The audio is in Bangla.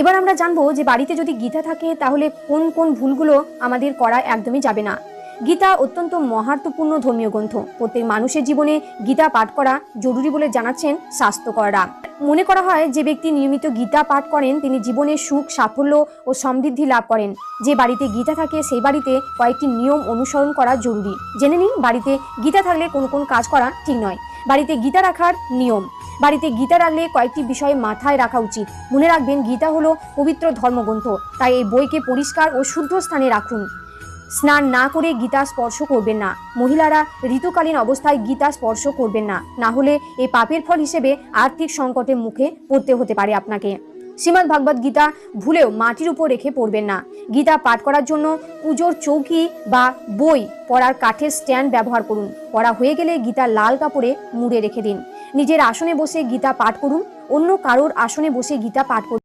এবার আমরা জানব যে বাড়িতে যদি গীতা থাকে, তাহলে কোন কোন ভুলগুলো আমাদের করা একদমই যাবে না। গীতা অত্যন্ত মহার্থপূর্ণ ধর্মীয় গ্রন্থ। প্রত্যেক মানুষের জীবনে গীতা পাঠ করা জরুরি বলে জানাচ্ছেন স্বাস্থ্যকররা মনে করা হয়, যে ব্যক্তি নিয়মিত গীতা পাঠ করেন, তিনি জীবনে সুখ, সাফল্য ও সমৃদ্ধি লাভ করেন। যে বাড়িতে গীতা থাকে, সেই বাড়িতে কয়েকটি নিয়ম অনুসরণ করা জরুরি। জেনে নিন, বাড়িতে গীতা থাকলে কোন কোন কাজ করা ঠিক নয়। বাড়িতে গীতা রাখার নিয়ম। বাড়িতে গীতা রাখলে কয়েকটি বিষয় মাথায় রাখা উচিত। মনে রাখবেন, গীতা হলো পবিত্র ধর্মগ্রন্থ, তাই এই বইকে পরিষ্কার ও শুদ্ধ স্থানে রাখুন। স্নান না করে গীতা স্পর্শ করবেন না। মহিলারা ঋতুকালীন অবস্থায় গীতা স্পর্শ করবেন না। না হলে এই পাপের ফল হিসেবে আর্থিক সংকটের মুখে পড়তে হতে পারে আপনাকে। শ্রীমদ্ ভাগবত গীতা ভুলেও মাটির উপর রেখে পড়বেন না। গীতা পাঠ করার জন্য পুজোর চৌকি বা বই পড়ার কাঠের স্ট্যান্ড ব্যবহার করুন। পড়া হয়ে গেলে গীতা লাল কাপড়ে মুড়ে রেখে দিন। নিজের আসনে বসে গীতা পাঠ করুন অন্য কারোর আসনে বসে গীতা পাঠ করুন।